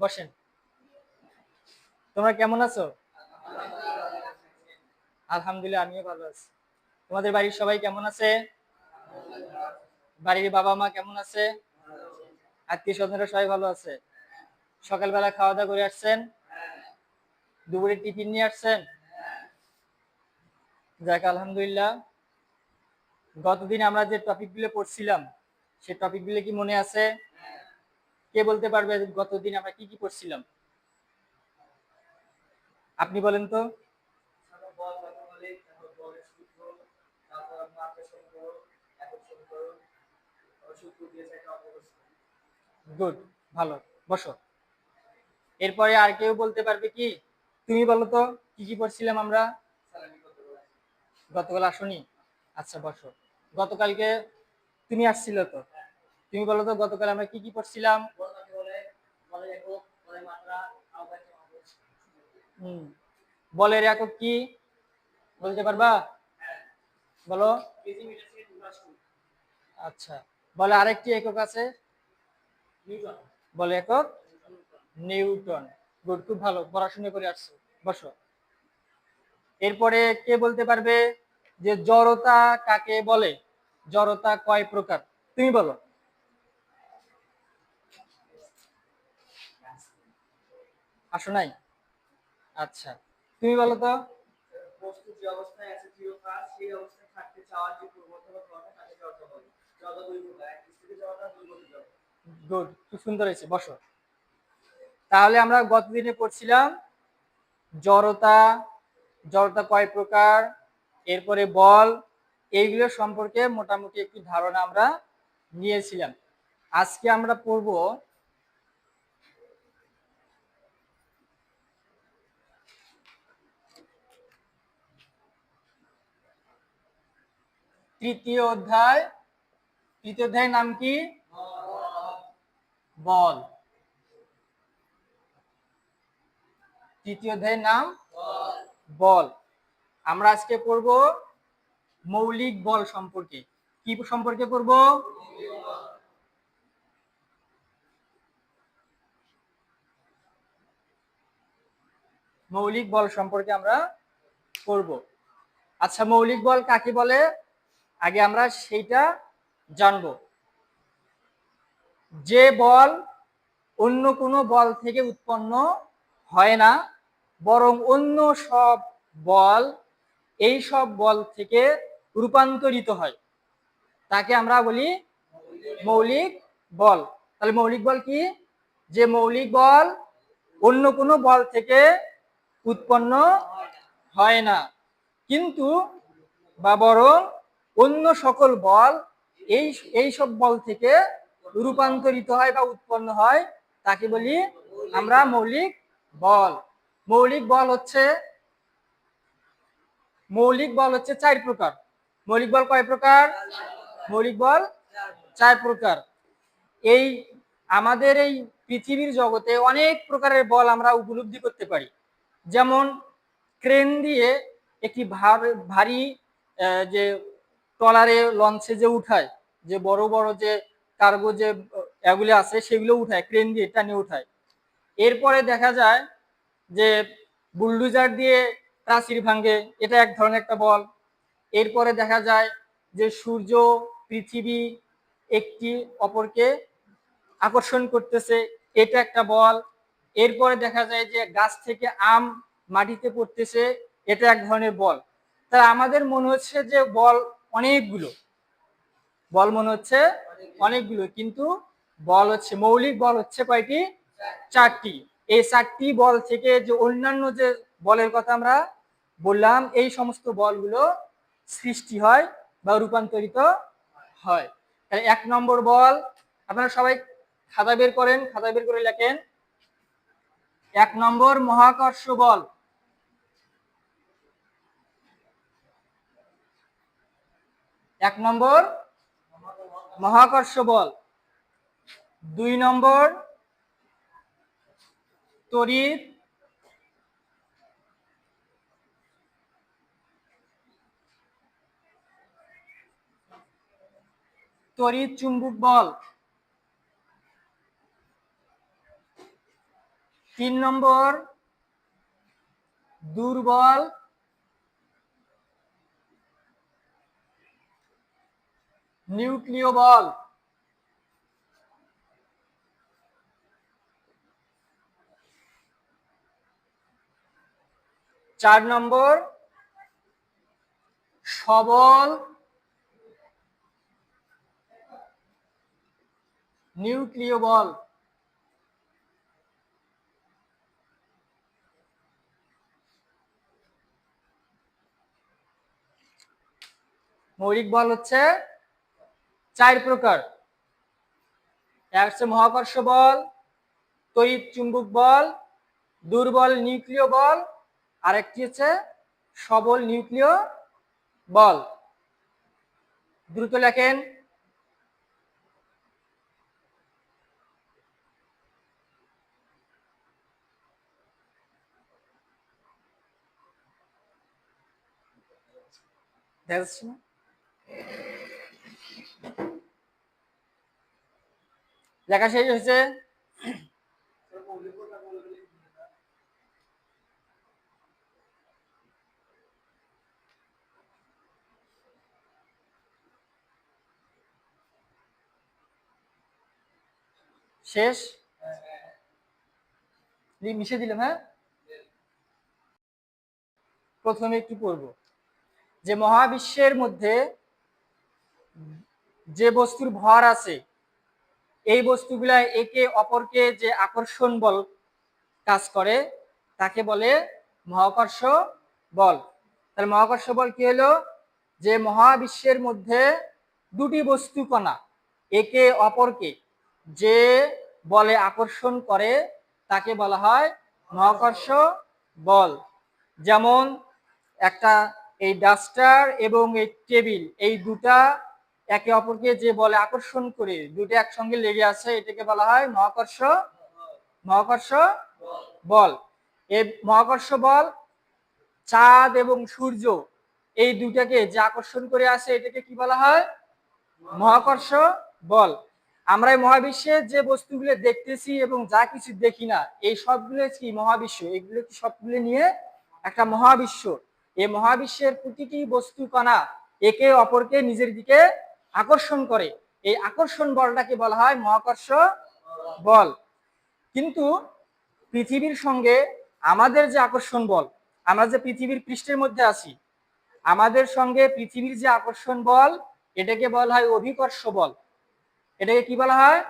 বসেন। তোমরা কেমন আছো? আলহামদুলিল্লাহ, আমিও ভালো আছি। তোমাদের বাড়ির সবাই কেমন আছে? বাড়ির বাবা মা কেমন আছে? আত্মীয় স্বজনরা সবাই ভালো আছে? সকালবেলা খাওয়া দাওয়া করে আসছেন? দুপুরে টিফিন নিয়ে আসছেন? যাক, আলহামদুলিল্লাহ। গতদিন আমরা যে টপিকগুলো পড়ছিলাম সেই টপিকগুলো কি মনে আছে? কে বলতে পারবে গতদিন আমরা কি কি পড়ছিলাম? আপনি বলেন তো। গুড, ভালো, বসো। এরপরে আর কেউ বলতে পারবে কি? তুমি বলো তো, কি কি পড়ছিলাম আমরা? গতকাল আসনি। আচ্ছা বসো। গতকালকে তুমি আসছিল তো? তুমি বলো তো, গতকাল আমরা কি কি পড়ছিলাম? বলের একক কি? বলতে পারবা? বলো। আচ্ছা বলে আরেকটি একক আছে। বলে একক? নিউটন। গুড, খুব ভালো, পড়াশোনা করে আসছো। বসো। এরপরে কে বলতে পারবে যে জড়তা কাকে বলে? জড়তা কয় প্রকার? তুমি বলো। আসো নাই? আচ্ছা তুমি বলো তো। বস্তু যে অবস্থায় আছে চিরকাল সেই অবস্থায় থাকতে চাওয়ার যে প্রবণতা বা ধর্ম তাকে জড়তা বলে জড়তা দুই প্রকার এক স্থিতি জড়তা দুই গতি জড়তা গুড খুব সুন্দর হয়েছে বসো। তাহলে আমরা গতদিনে পড়ছিলাম জড়তা জড়তা কয় প্রকার এরপরে বল এইগুলো সম্পর্কে মোটামুটি একটু ধারণা আমরা নিয়েছিলাম। আজকে আমরা পড়ব তৃতীয় অধ্যায়, তৃতীয় অধ্যায়ের নাম কি? বল। তৃতীয় অধ্যায়ের নাম বল। আমরা আজকে পড়ব মৌলিক বল সম্পর্কে। কি সম্পর্কে পড়ব? মৌলিক বল সম্পর্কে আমরা পড়ব। আচ্ছা মৌলিক বল কাকে বলে? আগে আমরা সেইটা জানব। যে বল অন্য কোনো বল থেকে উৎপন্ন হয় না, বরং অন্য সব বল এই সব বল থেকে রূপান্তরিত হয়। তাকে আমরা বলি মৌলিক বল। তাহলে মৌলিক বল কি? যে মৌলিক বল অন্য কোনো বল থেকে উৎপন্ন হয় না। কিন্তু বা বরং অন্য সকল বল এই এই সব বল থেকে রূপান্তরিত হয় বা উৎপন্ন হয়, তাকে বলি আমরা মৌলিক বল। মৌলিক বল হচ্ছে, মৌলিক বল হচ্ছে চার প্রকার। মৌলিক বল কয় প্রকার? মৌলিক বল চার প্রকার। এই আমাদের এই পৃথিবীর জগতে অনেক প্রকারের বল আমরা উপলব্ধি করতে পারি। যেমন ক্রেন দিয়ে একটি ভার- যে ট্রলারে লঞ্চে যে উঠায়, যে বড় বড় যে কার্গো যে, এগুলি আছে, সেগুলো উঠায় ক্রেন দিয়ে টানে উঠায়। এরপরে দেখা যায় যে বুলডুজার দিয়ে প্রাচীর ভাঙ্গে এটা এক ধরনের একটা বল। এরপরে দেখা যায় যে সূর্য, পৃথিবী একটি অপরকে আকর্ষণ করতেছে, এটা একটা বল। এরপরে দেখা যায় যে গাছ থেকে আম মাটিতে পড়তেছে, এটা এক ধরনের বল। তা আমাদের মনে হচ্ছে যে বল অনেকগুলো। বল মনে হচ্ছে? অনেকগুলো, কিন্তু বল হচ্ছে, মৌলিক বল হচ্ছে কয়টি? চারটি। এই চারটি বল থেকে যে অন্যান্য যে বলের কথা আমরা বললাম, এই সমস্ত বলগুলো সৃষ্টি হয় বা রূপান্তরিত হয়। তাহলে এক নম্বর বল, আপনারা সবাই খাতা বের করেন, খাতা বের করে লেখেন। এক নম্বর মহাকর্ষ বল। এক নম্বর মহাকর্ষ বল। দুই নম্বর তড়িৎ তড়িৎ চুম্বক বল। তিন নম্বর দুর্বল নিউক্লিয় বল। চার নম্বর সবল নিউক্লিয় বল। মৌলিক বল হচ্ছে চার প্রকার। এক হচ্ছে মহাকর্ষ বল, তড়িৎ চুম্বক বল, দুর্বল নিউক্লিয় বল আর একটি হচ্ছে সবল নিউক্লিয় বল। দ্রুত লেখেন। দেখা যাচ্ছে না? লেখা শেষ হয়েছে? শেষ? মিশে দিলাম হ্যাঁ? প্রথমে একটু পড়ব। যে মহাবিশ্বের মধ্যে যে বস্তুর ভর আছে এই বস্তুগুলা একে অপরকে যে আকর্ষণ বল কাজ করে, তাকে বলে মহাকর্ষ বল। তাহলে মহাকর্ষ বল কি হলো? যে মহাবিশ্বের মধ্যে দুটি বস্তু কণা, একে অপরকে যে বলে আকর্ষণ করে, তাকে বলা হয় মহাকর্ষ বল। যেমন একটা এই ডাস্টার এবং এই টেবিল, এই দুটা একে অপরকে যে বলে আকর্ষণ করে দুটো একসঙ্গে লেগে আছে, এটাকে বলা হয় মহাকর্ষ মহাকর্ষ বল। এই মহাকর্ষ বল চাঁদ এবং সূর্য, এই দুটাকে যে আকর্ষণ করে আছে, এটাকে কি বলা হয়? মহাকর্ষ বল। আমরা এই মহাবিশ্বে যে বস্তুগুলো দেখতেছি এবং যা কিছু দেখি না, এই সবগুলো কি মহাবিশ্ব? এগুলো কি সবগুলো নিয়ে একটা মহাবিশ্ব? এই মহাবিশ্বের প্রতিটি বস্তু কণা একে অপরকে নিজের দিকে আকর্ষণ করে। এই আকর্ষণ বলটাকে বলা হয় মহাকর্ষ বল। কিন্তু পৃথিবীর সঙ্গে আমাদের যে আকর্ষণ বল, আমরা যে পৃথিবীর পৃষ্ঠের মধ্যে আছি, আমাদের সঙ্গে পৃথিবীর যে আকর্ষণ বল, এটাকে বলা হয় অভিকর্ষ বল। এটাকে কি বলা হয়?